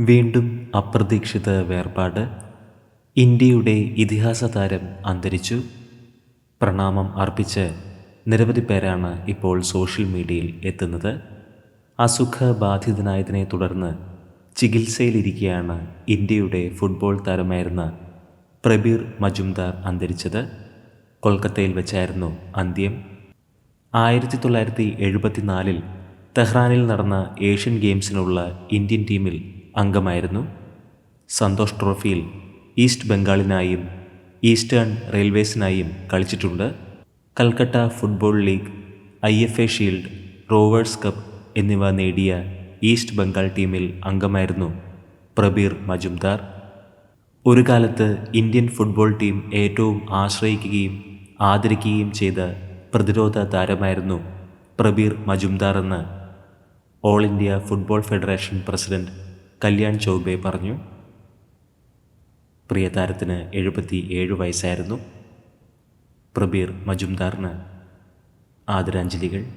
വീണ്ടും അപ്രതീക്ഷിത വേർപാട് ഇന്ത്യയുടെ ഇതിഹാസ താരം അന്തരിച്ചു. പ്രണാമം അർപ്പിച്ച് നിരവധി പേരാണ് ഇപ്പോൾ സോഷ്യൽ മീഡിയയിൽ എത്തുന്നത്. അസുഖബാധിതനായതിനെ തുടർന്ന് ചികിത്സയിലിരിക്കെയാണ് ഇന്ത്യയുടെ ഫുട്ബോൾ താരമായിരുന്ന പ്രബീർ മജുംദാർ അന്തരിച്ചത്. കൊൽക്കത്തയിൽ വെച്ചായിരുന്നു അന്ത്യം. ആയിരത്തി തൊള്ളായിരത്തി എഴുപത്തിനാലിൽ തെഹ്റാനിൽ നടന്ന ഏഷ്യൻ ഗെയിംസിനുള്ള ഇന്ത്യൻ ടീമിൽ അംഗമായിരുന്നു. സന്തോഷ് ട്രോഫിയിൽ ഈസ്റ്റ് ബംഗാളിനായും ഈസ്റ്റേൺ റെയിൽവേസിനായും കളിച്ചിട്ടുണ്ട്. Calcutta football league I F A shield Rovers cup എന്നിവ നേടിയ ഈസ്റ്റ് ബംഗാൾ ടീമിൽ അംഗമായിരുന്നു പ്രബീർ മജുംദാർ. ഒരു കാലത്ത് ഇന്ത്യൻ ഫുട്ബോൾ ടീം ഏറ്റവും ആശ്രയിക്കുകയും ആദരിക്കുകയും ചെയ്ത പ്രതിരോധ താരമായിരുന്നു പ്രബീർ മജുംദാർ എന്ന് All India Football Federation president Kalyan Chaubey പറഞ്ഞു. പ്രിയതാരത്തിന് എഴുപത്തി ഏഴ് വയസ്സായിരുന്നു. പ്രബീർ മജുംദാറിന് ആദരാഞ്ജലികൾ.